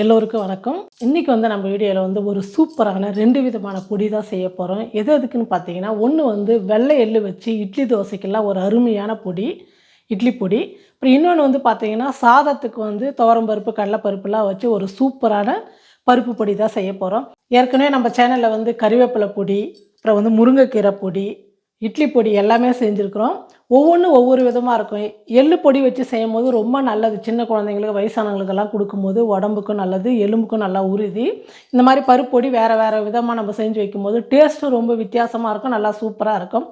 எல்லோருக்கும் வணக்கம். இன்றைக்கி வந்து நம்ம வீடியோவில் வந்து ஒரு சூப்பரான ரெண்டு விதமான பொடி தான் செய்ய போகிறோம் எது எதுக்குன்னு பார்த்தீங்கன்னா ஒன்று வந்து வெள்ளை எள்ளு வச்சு இட்லி தோசைக்கெல்லாம் ஒரு அருமையான பொடி இட்லி பொடி. அப்புறம் இன்னொன்று வந்து பார்த்தீங்கன்னா சாதத்துக்கு வந்து துவரம்பருப்பு கடலைப்பருப்புலாம் வச்சு ஒரு சூப்பரான பருப்பு பொடி தான் செய்ய போகிறோம் ஏற்கனவே நம்ம சேனலில் வந்து கறிவேப்பிலை பொடி அப்புறம் வந்து முருங்கைக்கீரை பொடி இட்லி பொடி எல்லாமே செஞ்சுருக்குறோம். ஒவ்வொன்றும் ஒவ்வொரு விதமாக இருக்கும். எள்ளு பொடி வச்சு செய்யும் போது ரொம்ப நல்லது. சின்ன குழந்தைங்களுக்கு வயசானவங்களுக்கெல்லாம் கொடுக்கும்போது உடம்புக்கும் நல்லது எலும்புக்கும் நல்லா உறுதி. இந்த மாதிரி பருப்பு பொடி வேறு வேறு விதமாக நம்ம செஞ்சு வைக்கும்போது டேஸ்ட்டும் ரொம்ப வித்தியாசமாக இருக்கும். நல்லா சூப்பராக இருக்கும்.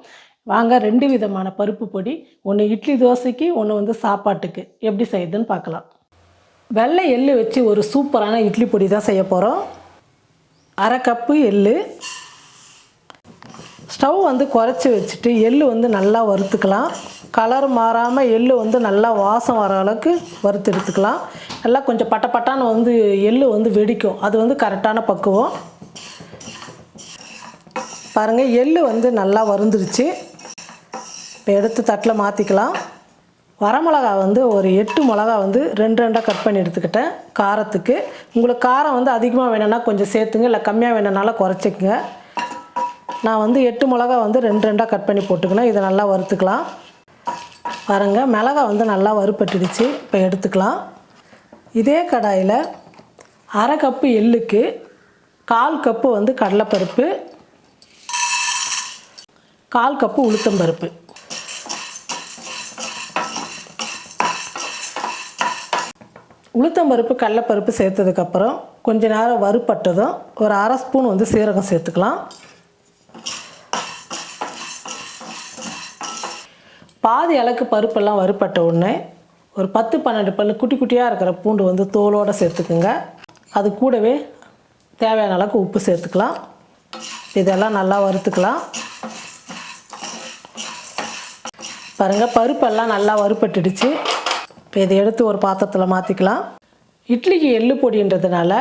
வாங்க ரெண்டு விதமான பருப்பு பொடி. ஒன்று இட்லி தோசைக்கு ஒன்று வந்து சாப்பாட்டுக்கு. எப்படி செய்யுதுன்னு பார்க்கலாம். வெள்ளை எள்ளு வச்சு ஒரு சூப்பரான இட்லி பொடி தான் செய்ய போகிறோம் அரை கப்பு எள்ளு ஸ்டவ் வந்து குறைச்சி வச்சுட்டு எள் வந்து நல்லா வறுத்துக்கலாம். கலர் மாறாமல் எள்ளு வந்து நல்லா வாசம் வர அளவுக்கு வறுத்து எடுத்துக்கலாம். நல்லா கொஞ்சம் பட்ட பட்டான்னு வந்து எள்ளு வந்து வெடிக்கும். அது வந்து கரெக்டான பக்குவம். பாருங்கள் எள் வந்து நல்லா வறுந்துருச்சு. இப்போ எடுத்து தட்டில் மாற்றிக்கலாம் வரமிளகா வந்து ஒரு எட்டு மிளகா வந்து ரெண்டு ரெண்டாக கட் பண்ணி எடுத்துக்கிட்டேன் காரத்துக்கு. உங்களுக்கு காரம் வந்து அதிகமாக வேணும்னா கொஞ்சம் சேர்த்துங்க இல்லை கம்மியாக வேணும்னாலும் குறைச்சிக்கங்க. நான் வந்து எட்டு மிளகா வந்து ரெண்டு ரெண்டாக கட் பண்ணி போட்டுக்கணும். இதை நல்லா வறுத்துக்கலாம். பாருங்கள் மிளகா வந்து நல்லா வறுப்பட்டுடுச்சு இப்போ எடுத்துக்கலாம். இதே கடாயில் அரை கப்பு எள்ளுக்கு கால் கப்பு வந்து கடலைப்பருப்பு கால் கப்பு உளுத்தம்பருப்பு உளுத்தம்பருப்பு கடலைப்பருப்பு சேர்த்ததுக்கப்புறம் கொஞ்ச நேரம் வறுப்பட்டதும் ஒரு அரை ஸ்பூன் வந்து சீரகம் சேர்த்துக்கலாம். பாதி அளவுக்கு பருப்பெல்லாம் வறுப்பட்ட உடனே ஒரு பத்து பன்னெண்டு பல்லு குட்டி குட்டியாக இருக்கிற பூண்டு வந்து தோலோடு சேர்த்துக்குங்க. அது கூடவே தேவையான அளவுக்கு உப்பு சேர்த்துக்கலாம். இதெல்லாம் நல்லா வறுத்துக்கலாம். பாருங்கள் பருப்பெல்லாம் நல்லா வறுப்பட்டுடுச்சு இப்போ இதை எடுத்து ஒரு பாத்திரத்தில் மாற்றிக்கலாம் இட்லிக்கு எள்ளு பொடின்றதுனால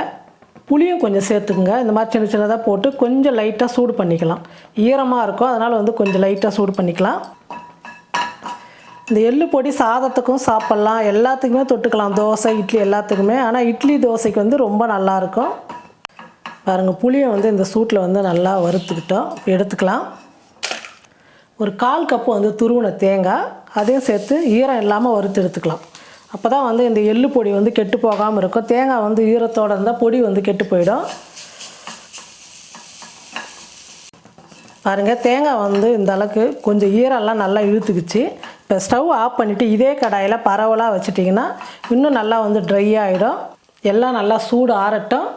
புளியும் கொஞ்சம் சேர்த்துக்குங்க. இந்த மாதிரி சின்ன சின்னதாக போட்டு கொஞ்சம் லைட்டாக சூடு பண்ணிக்கலாம். ஈரமாக இருக்கும் அதனால் வந்து கொஞ்சம் லைட்டாக சூடு பண்ணிக்கலாம். இந்த எள்ளு பொடி சாதத்துக்கும் சாப்பிட்லாம். எல்லாத்துக்குமே தொட்டுக்கலாம். தோசை இட்லி எல்லாத்துக்குமே. ஆனால் இட்லி தோசைக்கு வந்து ரொம்ப நல்லாயிருக்கும் பாருங்கள் புளியை வந்து இந்த சூட்டில் வந்து நல்லா வறுத்துக்கிட்டோம். எடுத்துக்கலாம். ஒரு கால் கப்பு வந்து துருவின தேங்காய். அதையும் சேர்த்து ஈரம் இல்லாமல் வறுத்து எடுத்துக்கலாம். அப்போ தான் வந்து இந்த எள்ளு பொடி வந்து கெட்டு போகாமல் இருக்கும். தேங்காய் வந்து ஈரத்தோடு இருந்தால் பொடி வந்து கெட்டு போயிடும். பாருங்கள் தேங்காய் வந்து இந்த அளவுக்கு கொஞ்சம் ஈரம்லாம் நல்லா இழுத்துக்குச்சு. இப்போ ஸ்டவ் ஆஃப் பண்ணிவிட்டு இதே கடாயில் பரவலாக வச்சிட்டிங்கன்னா இன்னும் நல்லா வந்து ட்ரை ஆகிடும் எல்லாம் நல்லா சூடு ஆறட்டும்.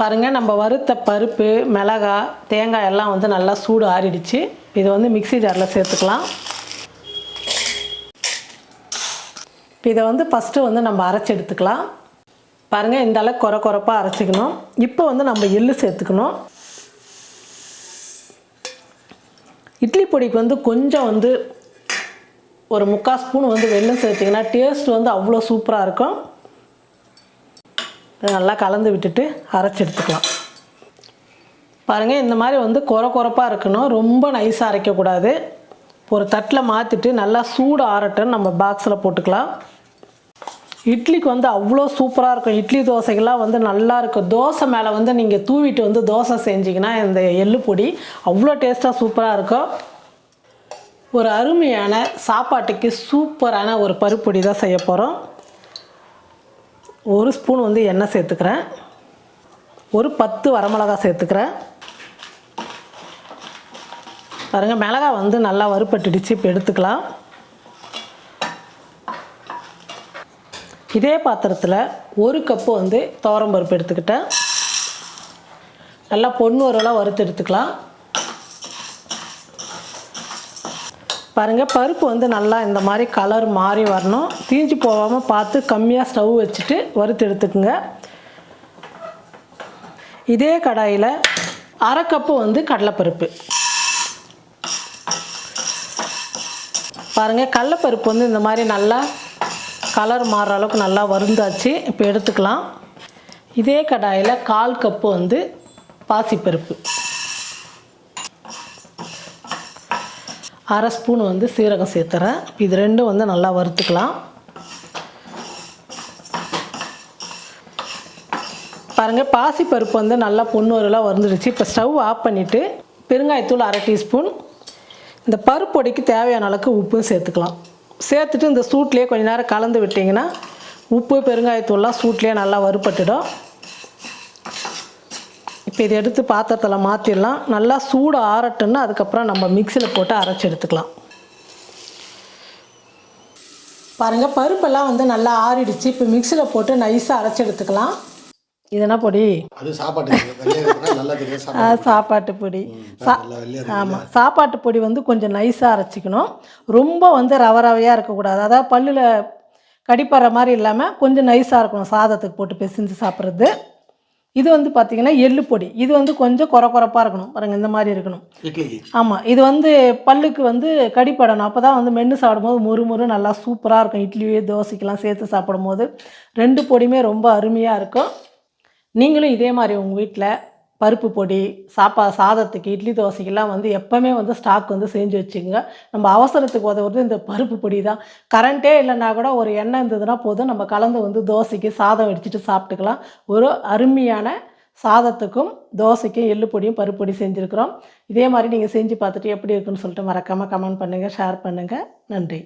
பாருங்கள் நம்ம வறுத்த பருப்பு மிளகாய் தேங்காய் எல்லாம் வந்து நல்லா சூடு ஆறிடுச்சு. இதை வந்து மிக்ஸி ஜாரில் சேர்த்துக்கலாம். இப்போ இதை வந்து ஃபஸ்ட்டு வந்து நம்ம அரைச்சி எடுத்துக்கலாம். பாருங்கள் இந்த அளவுக்கு குறை குறைப்பாக அரைச்சிக்கணும். இப்போ வந்து நம்ம எள்ளு சேர்த்துக்கணும். இட்லி பொடிக்கு வந்து கொஞ்சம் வந்து ஒரு முக்கால் ஸ்பூன் வந்து வெல்லம் சேர்த்திங்கன்னா டேஸ்ட் வந்து அவ்வளோ சூப்பராக இருக்கும். நல்லா கலந்து விட்டுட்டு அரைச்சி எடுத்துக்கலாம். பாருங்கள் இந்த மாதிரி வந்து குறை குறைப்பாக இருக்கணும். ரொம்ப நைஸாக அரைக்கக்கூடாது. ஒரு தட்டில் மாற்றிட்டு நல்லா சூடு ஆறட்டுன்னு நம்ம பாக்ஸில் போட்டுக்கலாம். இட்லிக்கு வந்து அவ்வளோ சூப்பராக இருக்கும். இட்லி தோசைகள்லாம் வந்து நல்லா இருக்கும். தோசை மேலே வந்து நீங்கள் தூவிட்டு வந்து தோசை செஞ்சிங்கன்னா இந்த எள்ளு பொடி அவ்வளோ டேஸ்ட்டாக சூப்பராக இருக்கும். ஒரு அருமையான சாப்பாட்டுக்கு சூப்பரான ஒரு பருப்பொடி தான் செய்ய போகிறோம் ஒரு ஸ்பூன் வந்து எண்ணெய் சேர்த்துக்கிறேன். ஒரு பத்து வரமிளகா சேர்த்துக்கிறேன். பாருங்கள் மிளகா வந்து நல்லா வறுப்பட்டுடுச்சு இப்போ எடுத்துக்கலாம். இதே பாத்திரத்தில் ஒரு கப்பு வந்து துவரம் பருப்பு எடுத்துக்கிட்டேன். நல்லா பொண்ணு வரலாம் வறுத்து எடுத்துக்கலாம். பாருங்கள் பருப்பு வந்து நல்லா இந்த மாதிரி கலர் மாறி வரணும். தீஞ்சு போகாமல் பார்த்து கம்மியாக ஸ்டவ் வச்சுட்டு வறுத்து எடுத்துக்குங்க. இதே கடாயில் அரை கப்பு வந்து கடலைப்பருப்பு. பாருங்கள் கடலைப்பருப்பு வந்து இந்த மாதிரி நல்லா கலர் மாறுற அளவுக்கு நல்லா வருந்தாச்சு இப்போ எடுத்துக்கலாம். இதே கடாயில் கால் கப்பு வந்து பாசிப்பருப்பு. அரை ஸ்பூன் வந்து சீரகம் சேர்த்துறேன். இது ரெண்டும் வந்து நல்லா வறுத்துக்கலாம். பாருங்கள் பாசிப்பருப்பு வந்து நல்லா பொன்னூரெலாம் வந்துடுச்சு இப்போ ஸ்டவ் ஆஃப் பண்ணிவிட்டு பெருங்காயத்தூள் அரை டீஸ்பூன். இந்த பருப்பொடிக்கு தேவையான அளவுக்கு உப்பும் சேர்த்துக்கலாம். சேர்த்துட்டு இந்த சூட்லேயே கொஞ்ச நேரம் கலந்து விட்டிங்கன்னா உப்பு பெருங்காயத்தூள்லாம் சூட்லேயே நல்லா வறுப்பட்டுடும் இப்போ இதை எடுத்து பாத்திரத்தில் மாற்றிடலாம் நல்லா சூடு ஆறட்டுன்னு அதுக்கப்புறம் நம்ம மிக்சியில் போட்டு அரைச்சி எடுத்துக்கலாம். பாருங்கள் பருப்பெல்லாம் வந்து நல்லா ஆறிடுச்சு. இப்போ மிக்சியில் போட்டு நைஸாக அரைச்சி எடுத்துக்கலாம். இது என்ன பொடி? அது சாப்பாட்டு சாப்பாட்டு பொடி. ஆமாம் சாப்பாட்டு பொடி வந்து கொஞ்சம் நைஸாக அரைச்சிக்கணும். ரொம்ப வந்து ரவ ரவையாக இருக்கக்கூடாது. அதாவது பல்லில் கடிப்படுற மாதிரி இல்லாமல் கொஞ்சம் நைஸாக இருக்கணும். சாதத்துக்கு போட்டு பிசைஞ்சு சாப்பிட்றது. இது வந்து பார்த்திங்கன்னா எள்ளு பொடி. இது வந்து கொஞ்சம் குறை குறைப்பாக இருக்கணும். பாருங்கள் இந்த மாதிரி இருக்கணும். ஆமாம் இது வந்து பல்லுக்கு வந்து கடிப்படணும். அப்போ தான் வந்து மென்று சாப்பிடும்போது மொறு மொறு நல்லா சூப்பராக இருக்கும். இட்லி தோசைக்கெல்லாம் சேர்த்து சாப்பிடும்போது ரெண்டு பொடியுமே ரொம்ப அருமையாக இருக்கும். நீங்களும் இதே மாதிரி உங்கள் வீட்டில் பருப்பு பொடி சாப்பா சாதத்துக்கு இட்லி தோசைக்கெல்லாம் வந்து எப்போவுமே வந்து ஸ்டாக் வந்து செஞ்சு வச்சுங்க. நம்ம அவசரத்துக்கு உதவுறது இந்த பருப்பு பொடி தான் கரண்ட்டே இல்லைன்னா கூட ஒரு எண்ணெய் இருந்ததுன்னா போதும். நம்ம கலந்து வந்து தோசைக்கு சாதம் வடிச்சிட்டு சாப்பிட்டுக்கலாம். ஒரு அருமையான சாதத்துக்கும் தோசைக்கும் எள்ளு பொடியும் பருப்பு பொடி செஞ்சுருக்குறோம். இதே மாதிரி நீங்கள் செஞ்சு பார்த்துட்டு எப்படி இருக்குன்னு சொல்லிட்டு மறக்காமல் கமெண்ட் பண்ணுங்கள் ஷேர் பண்ணுங்கள் நன்றி.